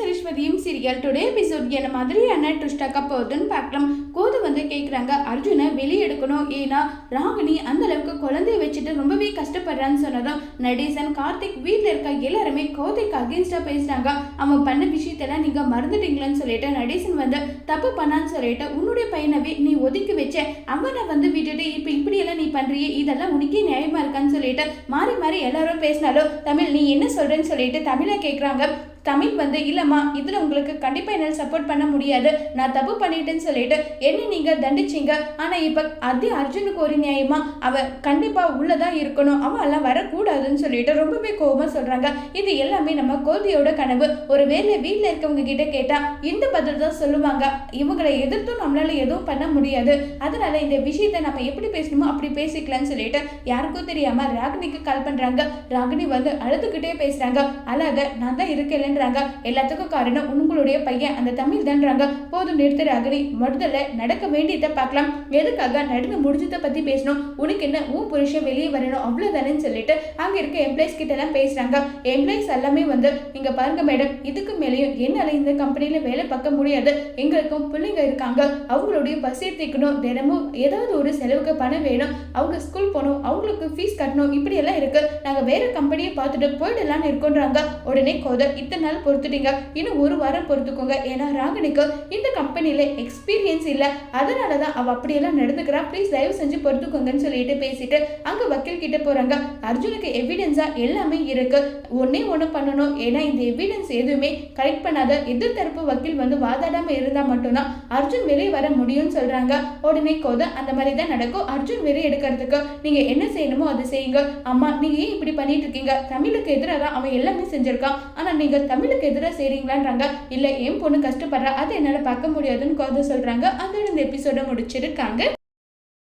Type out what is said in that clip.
சரஸ்வதியும் serial today episode என்ன மாதிரியான ட்விஸ்டாக்க போகுதுன்னு பார்க்கலாம். கோது வந்து கேட்குறாங்க அர்ஜுனை வெளியே எடுக்கணும் ஏன்னா ராகினி அந்த அளவுக்கு குழந்தைய வச்சுட்டு ரொம்பவே கஷ்டப்படுறான்னு சொன்னதும் நடேசன் கார்த்திக் வீட்டில் இருக்க எல்லாருமே கோதைக்கு அகேன்ஸ்டாக பேசுகிறாங்க அவன் பண்ண விஷயத்தெல்லாம் நீங்கள் மறந்துட்டீங்களான்னு சொல்லிட்டு நடேசன் வந்து தப்பு பண்ணான்னு சொல்லிட்டு உன்னுடைய பையனவே நீ ஒதுக்கி வச்ச அவனை வந்து விட்டுட்டு இப்போ இப்படியெல்லாம் நீ பண்ணுறியே இதெல்லாம் உனக்கே நியாயமாக இருக்கான்னு சொல்லிட்டு மாறி மாறி எல்லாரும் பேசினாலும் தமிழ் நீ என்ன சொல்கிறேன்னு சொல்லிட்டு தமிழை கேட்குறாங்க தமிழ் வந்து இல்லைம்மா இதில் உங்களுக்கு கண்டிப்பாக என்னால் சப்போர்ட் பண்ண முடியாது. நான் தப்பு பண்ணிட்டேன்னு சொல்லிட்டு என்ன நீங்கள் தண்டிச்சிங்க. ஆனால் இப்போ அதே அர்ஜுனுக்கு ஒரு நியாயமா அவள் கண்டிப்பாக உள்ளதான் இருக்கணும். அவன் எல்லாம் வரக்கூடாதுன்னு சொல்லிட்டு ரொம்பவே கோபமாக சொல்கிறாங்க இது எல்லாமே நம்ம கோதியோட கனவு. ஒரு வேலை வீட்டில் இருக்கவங்க கிட்ட கேட்டால் இந்த பதில் தான் சொல்லுவாங்க. இவங்களை எதிர்த்தும் நம்மளால எதுவும் பண்ண முடியாது. அதனால இந்த விஷயத்தை நம்ம எப்படி பேசணுமோ அப்படி பேசிக்கலாம்னு சொல்லிட்டு யாருக்கும் தெரியாமல் ராகினிக்கு கால் பண்ணுறாங்க ராகினி வந்து அழுதுகிட்டே பேசுகிறாங்க அழாத நான் தான் இருக்கேன்ன்றாங்க எல்லாத்துக்கும் காரணம் உங்களுடைய பையன். அந்த தமிழ் தான்றாங்க. போதும் நிறுத்த ராகினி. முதல்ல நடக்க வேண்டியதை பார்க்கலாம். எதுக்காக நடந்து முடிஞ்சதை பத்தி பேசணும். உனக்கு என்ன உன் புருஷன் வெளியே வரணும். அவ்வளவுதானேன்னு சொல்லிட்டு அங்க இருக்க எம்ப்ளாய்ஸ் கிட்ட எல்லாம் பேசுறாங்க. எம்ப்ளாயிஸ் எல்லாமே வந்து இங்க பாருங்க மேடம் இதுக்கு மேலேயும் என்னால இந்த கம்பெனியில வேலை பார்க்க முடியாது. எங்களுக்கும் பிள்ளைங்க இருக்காங்க. அவங்களுடைய பசியை தீக்கணும் தினமும் ஏதாவது ஒரு செலவுக்கு பணம் வேணும். அவங்க ஸ்கூல் போகணும். அவங்களுக்கு ஃபீஸ் கட்டணும். இப்படி எல்லாம் இருக்கு. நாங்க வேற கம்பெனியை பார்த்துட்டு போயிடலாம்னு இருக்கோன்றாங்க உடனே கோத இத்தனை நாள் பொறுத்துட்டீங்க. இன்னும் ஒரு வாரம் பொறுத்துக்கோங்க. ஏன்னா ராகினிக்கு இந்த கம்பெனியில் எக்ஸ்பீரியன்ஸ் இல்லை. அதனால தான் அவள் அப்படியெல்லாம் நடந்துக்கிறா. ப்ளீஸ் தயவு செஞ்சு பொறுத்துக்கோங்கன்னு சொல்லிட்டு பேசிட்டு அங்கே வக்கீல் கிட்ட போகிறாங்க அர்ஜுனுக்கு எவிடென்ஸாக எல்லாமே இருக்கு. ஒன்னே ஒன்று பண்ணணும். ஏன்னா இந்த எவிடன்ஸ் எதுவுமே கலெக்ட் பண்ணாத எதிர் தரப்பு வக்கீல் வந்து வாதாடாமல் இருந்தால் மட்டும்தான் அர்ஜுன் வெளியே வர முடியும்னு சொல்கிறாங்க உடனே கோத அந்த மாதிரி தான் நடக்கும். அர்ஜுன் வெளியே எடுக்கிறதுக்கு நீங்கள் என்ன செய்யணுமோ அதை செய்யுங்க. அம்மா நீங்கள் ஏன் இப்படி பண்ணிட்டு இருக்கீங்க? தமிழுக்கு எதிராக தான் அவன் எல்லாமே செஞ்சுருக்கான். ஆனால் நீங்கள் தமிழுக்கு எதிராக செய்றீங்களான்றாங்க இல்ல என் பொண்ணு கஷ்டப்படுறா அதை என்னால பார்க்க முடியாதுன்னு கதை சொல்றாங்க. அதோட இந்த எபிசோட முடிச்சிருக்காங்க.